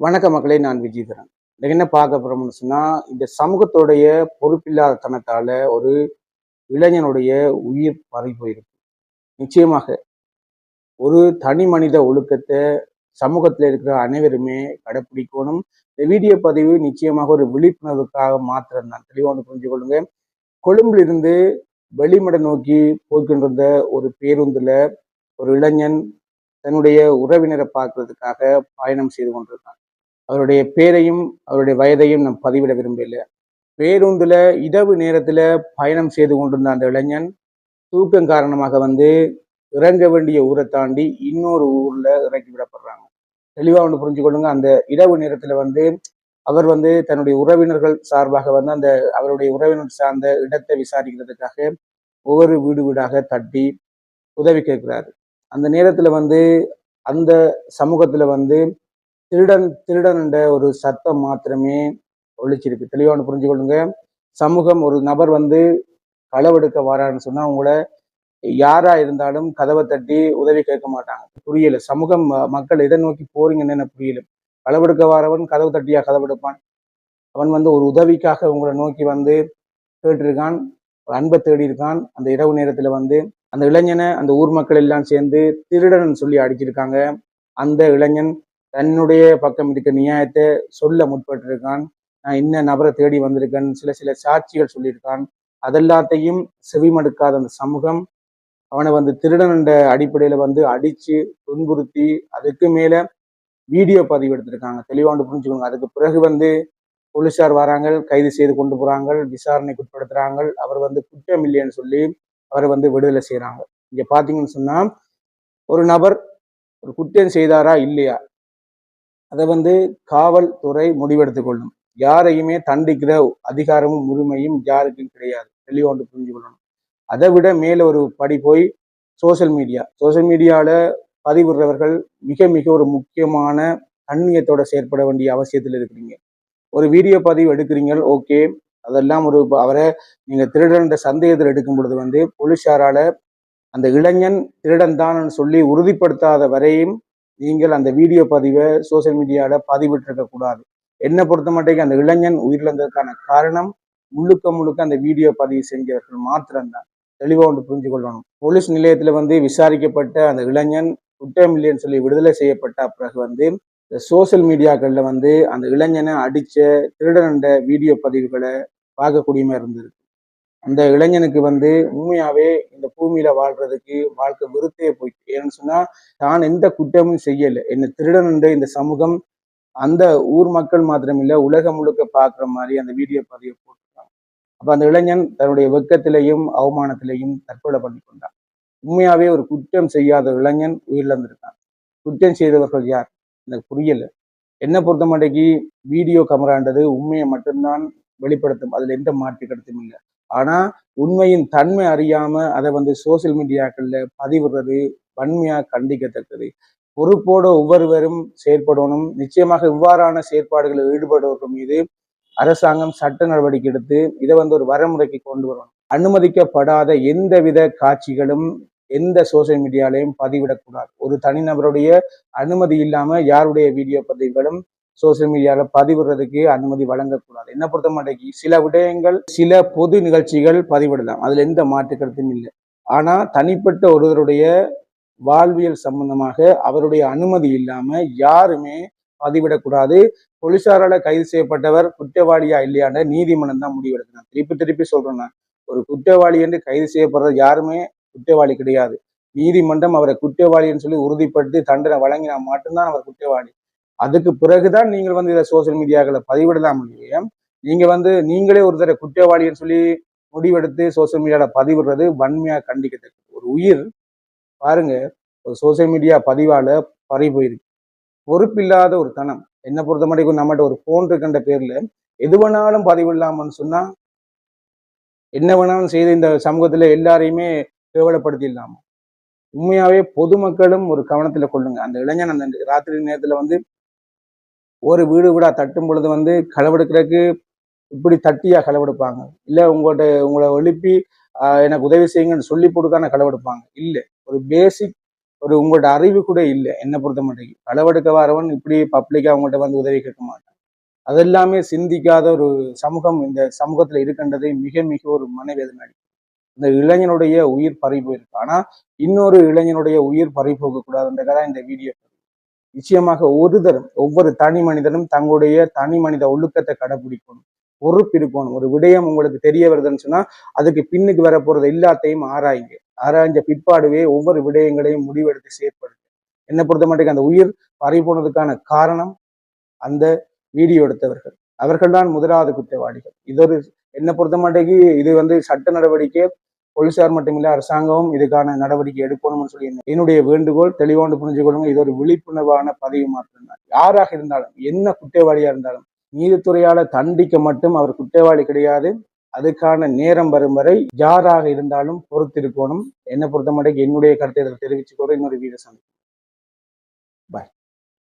வணக்க மக்களே நான் விஜயதரன். இன்னைக்கு என்ன பார்க்க போறோம்னு சொன்னால் இந்த சமூகத்தோடைய பொறுப்பில்லாதத்தனத்தால் ஒரு இளைஞனுடைய உயிர் பறி போயிருக்கு. நிச்சயமாக ஒரு தனி மனித ஒழுக்கத்தை சமூகத்தில் இருக்கிற அனைவருமே கடைப்பிடிக்கணும். இந்த வீடியோ பதிவு நிச்சயமாக ஒரு விழிப்புணர்வுக்காக மாத்திரம் தான். தெளிவாக புரிஞ்சு கொள்ளுங்க. கொழும்பிலிருந்து வெளிமடை நோக்கி போய்கின்றிருந்த ஒரு பேருந்தில் ஒரு இளைஞன் தன்னுடைய உறவினரை பார்க்கறதுக்காக பயணம் செய்து கொண்டிருக்கான் அவருடைய பேரையும் அவருடைய வயதையும் நான் பதிவிட விரும்பல பேருந்துல இரவு நேரத்துல பயணம் செய்து கொண்டிருந்த அந்த இளைஞன் தூக்கம் காரணமாக வந்து இறங்க வேண்டிய ஊரை தாண்டி இன்னொரு ஊர்ல இறக்கி விடப்படுறாங்க. தெளிவாக ஒன்று புரிஞ்சு கொள்ளுங்க அந்த இரவு நேரத்துல வந்து அவர் வந்து தன்னுடைய உறவினர்கள் சார்பாக வந்து அந்த அவருடைய உறவினர் சார்ந்த இடத்தை விசாரிக்கிறதுக்காக ஒவ்வொரு வீடு வீடாக தட்டி உதவி கேட்கிறாரு. அந்த நேரத்துல வந்து அந்த சமூகத்துல வந்து திருடன் திருடன் என்ற ஒரு சத்தம் மாத்திரமே ஒழிச்சிருக்கு தெளிவான புரிஞ்சு கொள்ளுங்க. சமூகம் ஒரு நபர் வந்து களவெடுக்க வரான்னு சொன்னா உங்களை யாரா இருந்தாலும் கதவை தட்டி உதவி கேட்க மாட்டாங்க. புரியல. சமூகம் ம- மக்கள் எதை நோக்கி போறீங்கன்னு என்ன புரியல. களவெடுக்க வரவன் கதவு தட்டியா கதவெடுப்பான். அவன் வந்து ஒரு உதவிக்காக உங்களை நோக்கி வந்து கேட்டிருக்கான். ஒரு அன்பை தேடி இருக்கான் அந்த இரவு நேரத்துல வந்து அந்த இளைஞனை அந்த ஊர் மக்கள் எல்லாம் சேர்ந்து திருடன் சொல்லி அடிச்சிருக்காங்க. அந்த இளைஞன் தன்னுடைய பக்கம் இருக்க நியாயத்தை சொல்ல முற்பட்டிருக்கான். நான் இன்ன நபரை தேடி வந்திருக்கேன். சில சில சாட்சிகள் சொல்லியிருக்கான். அதெல்லாத்தையும் செவிமடுக்காத அந்த சமூகம் அவனை வந்து திருடன் என்ற அடிப்படையில வந்து அடிச்சு துன்புறுத்தி அதுக்கு மேல வீடியோ பதிவு எடுத்திருக்காங்க. தெளிவாண்டு புரிஞ்சுக்கோங்க. அதுக்கு பிறகு வந்து போலீஸார் வராங்க. கைது செய்து கொண்டு போறாங்க. விசாரணைக்கு உட்படுத்துறாங்க. அவர் வந்து குற்றம் இல்லைன்னு சொல்லி அவரை வந்து விடுதலை செய்கிறாங்க இங்க பாத்தீங்கன்னு சொன்னா ஒரு நபர் ஒரு குற்றம் செய்தாரா இல்லையா? அதை வந்து காவல்துறை முடிவெடுத்துக் கொள்ளும். யாரையுமே தண்டிக்கிற அதிகாரமும் உரிமையும் யாருக்கும் கிடையாது. தெளிவா ஒன்று புரிஞ்சு கொள்ளணும். அதை விட மேல ஒரு படி போய் சோஷியல் மீடியா. சோஷியல் மீடியாவில் பதிவிடுறவர்கள் மிக மிக ஒரு முக்கியமான கண்ணியத்தோட செயற்பட வேண்டிய அவசியத்தில் இருக்கிறீங்க. ஒரு வீடியோ பதிவு எடுக்கிறீங்க ஓகே. அதெல்லாம் ஒரு அவரை நீங்கள் திருடன்ற சந்தேகத்தில் எடுக்கும் பொழுது வந்து போலீஸாரால் அந்த இளைஞன் திருடன் தான் சொல்லி உறுதிப்படுத்தாத வரையும் நீங்கள் அந்த வீடியோ பதிவை சோஷியல் மீடியாவில் பதிவிட்டிருக்க கூடாது. என்னை பொறுத்த மட்டும் அந்த இளைஞன் உயிரிழந்ததுக்கான காரணம் முழுக்க முழுக்க அந்த வீடியோ பதிவு செஞ்சவர்கள் மாத்திரம்தான். தெளிவாக ஒன்று புரிஞ்சு கொள்ளணும் போலீஸ் நிலையத்தில் வந்து விசாரிக்கப்பட்ட அந்த இளைஞன் குற்றம் இல்லைன்னு சொல்லி விடுதலை செய்யப்பட்ட பிறகு வந்து இந்த சோஷியல் மீடியாக்களில் வந்து அந்த இளைஞனை அடித்த திருடனண்ட வீடியோ பதிவுகளை பார்க்கக்கூடியமா இருந்தது. அந்த இளைஞனுக்கு வந்து உண்மையாவே இந்த பூமியில வாழ்றதுக்கு வாழ்க்கை வெறுத்தே போயிட்டு. ஏன்னு சொன்னா தான் எந்த குற்றமும் செய்யல. என்ன திருடன் என்ற இந்த சமூகம் அந்த ஊர் மக்கள் மாத்திரமில்ல உலகம் முழுக்க பாக்குற மாதிரி அந்த வீடியோ பதிவை போட்டிருக்காங்க. அப்ப அந்த இளைஞன் தன்னுடைய வெக்கத்திலையும் அவமானத்திலையும் தற்கொலை பண்ணி கொண்டான். உண்மையாவே ஒரு குற்றம் செய்யாத இளைஞன் உயிரிழந்திருக்கான். குற்றம் செய்தவர்கள் யார்? எனக்கு புரியல. என்னை பொறுத்த மாட்டேக்கு வீடியோ கமரான்றது உண்மையை மட்டும்தான் வெளிப்படுத்தும். அதுல எந்த மாற்று கருத்தும் இல்லை. ஆனா உண்மையின் தன்மை அறியாம அதை வந்து சோசியல் மீடியாக்கள்ல பதிவிடுறது வன்மையா கண்டிக்கத்தக்கது. பொறுப்போட ஒவ்வொருவரும் செயற்படணும். நிச்சயமாக இவ்வாறான செயற்பாடுகளில் ஈடுபடுவர்கள் மீது அரசாங்கம் சட்ட நடவடிக்கை எடுத்து இதை வந்து ஒரு வரமுறைக்கு கொண்டு வரணும். அனுமதிக்கப்படாத எந்தவித காட்சிகளும் எந்த சோசியல் மீடியாலையும் பதிவிடக்கூடாது. ஒரு தனிநபருடைய அனுமதி இல்லாம யாருடைய வீடியோ பதிவுகளும் சோசியல் மீடியால பதிவிடுறதுக்கு அனுமதி வழங்கக்கூடாது. என்ன பொறுத்த மாட்டேங்கி சில விடயங்கள் சில பொது நிகழ்ச்சிகள் பதிவிடலாம். அதுல எந்த மாற்று கருத்தும் இல்லை. ஆனா தனிப்பட்ட ஒருவருடைய வாழ்வியல் சம்பந்தமாக அவருடைய அனுமதி இல்லாம யாருமே பதிவிடக்கூடாது. போலீசாரால கைது செய்யப்பட்டவர் குற்றவாளியா இல்லையான நீதிமன்றம் தான் முடிவெடுக்கணும் திருப்பி திருப்பி சொல்றேன் நான். ஒரு குற்றவாளி என்று கைது செய்யப்படுறது யாருமே குற்றவாளி கிடையாது. நீதிமன்றம் அவரை குற்றவாளின்னு சொல்லி உறுதிப்படுத்தி தண்டனை வழங்கினா மட்டும்தான் அவர் குற்றவாளி. அதுக்கு பிறகுதான் நீங்கள் வந்து இதை சோசியல் மீடியாக்களை பதிவிடலாம் இல்லையா? நீங்க வந்து நீங்களே ஒருத்தரை குற்றவாளின்னு சொல்லி முடிவெடுத்து சோசியல் மீடியால பதிவிடுறது வன்மையா கண்டிக்கத்தக்கது. ஒரு உயிர் பாருங்க ஒரு சோசியல் மீடியா பதிவால பறி போயிருக்கு. பொறுப்பில்லாத ஒரு தனம். என்ன பொறுத்த மட்டும் நம்மகிட்ட ஒரு போன் இருக்கின்ற பேர்ல எது வேணாலும் பதிவிடலாம்னு சொன்னா என்ன வேணாலும் செய்து இந்த சமூகத்துல எல்லாரையுமே கேவலப்படுத்திடலாமா? உண்மையாவே பொதுமக்களும் ஒரு கவனத்துல கொள்ளுங்க. அந்த இளைஞன் அந்த ராத்திரி நேரத்துல வந்து ஒரு வீடு வீடாக தட்டும் பொழுது வந்து களவெடுக்கிறதுக்கு இப்படி தட்டியாக களவெடுப்பாங்க. இல்லை உங்கள்கிட்ட உங்களை எழுப்பி எனக்கு உதவி செய்யுங்கன்னு சொல்லி போட்டு களவெடுப்பாங்க. இல்லை. ஒரு பேசிக் ஒரு உங்களோட அறிவு கூட இல்லை. என்னை பொறுத்த மட்டும் களவெடுக்க வரவன் இப்படி பப்ளிக்காக அவங்கள்ட்ட வந்து உதவி கேட்க மாட்டான். அதெல்லாமே சிந்திக்காத ஒரு சமூகம் இந்த சமூகத்தில் இருக்கின்றதை மிக மிக ஒரு மனவேதனை அளிக்கும். இந்த இளைஞனுடைய உயிர் பறி போயிருக்கு ஆனால் இன்னொரு இளைஞனுடைய உயிர் பறி போக இந்த வீடியோ நிச்சயமாக ஒரு தரம் ஒவ்வொரு தனி மனிதனும் தங்களுடைய தனி மனித ஒழுக்கத்தை கடைபிடிக்கணும். பொறுப்பு இருக்கணும் ஒரு விடயம் உங்களுக்கு தெரிய வருதுன்னு சொன்னா அதுக்கு பின்னுக்கு வர போறது எல்லாத்தையும் ஆராயுங்க. ஆராய்ஞ்ச பிற்பாடுவே ஒவ்வொரு விடயங்களையும் முடிவெடுத்து செயற்படுங்க என்னை பொறுத்த மட்டும் அந்த உயிர் பறி போனதுக்கான காரணம் அந்த வீடியோ எடுத்தவர்கள். அவர்கள்தான் முதலாவது குற்றவாளிகள். இது ஒரு என்னை பொறுத்த மாட்டேக்கு இது வந்து சட்ட நடவடிக்கை போலீசார் மட்டுமில்லை அரசாங்கமும் இதுக்கான நடவடிக்கை எடுக்கணும்னு சொல்லி என்னுடைய வேண்டுகோள் தெளிவாண்டு புரிஞ்சுக்கொள்ளுங்க இது ஒரு விழிப்புணர்வான பதிவு மாற்றம்தான் யாராக இருந்தாலும் என்ன குற்றவாளியா இருந்தாலும் நீதித்துறையால தண்டிக்க மட்டும் அவர் குற்றவாளி கிடையாது. அதுக்கான நேரம் வரும் வரை யாராக இருந்தாலும் பொறுத்திருக்கணும். என்னை பொறுத்த என்னுடைய கருத்தை இதில் தெரிவிச்சுக்கொண்டு இன்னொரு வீடு சந்திப்போம்.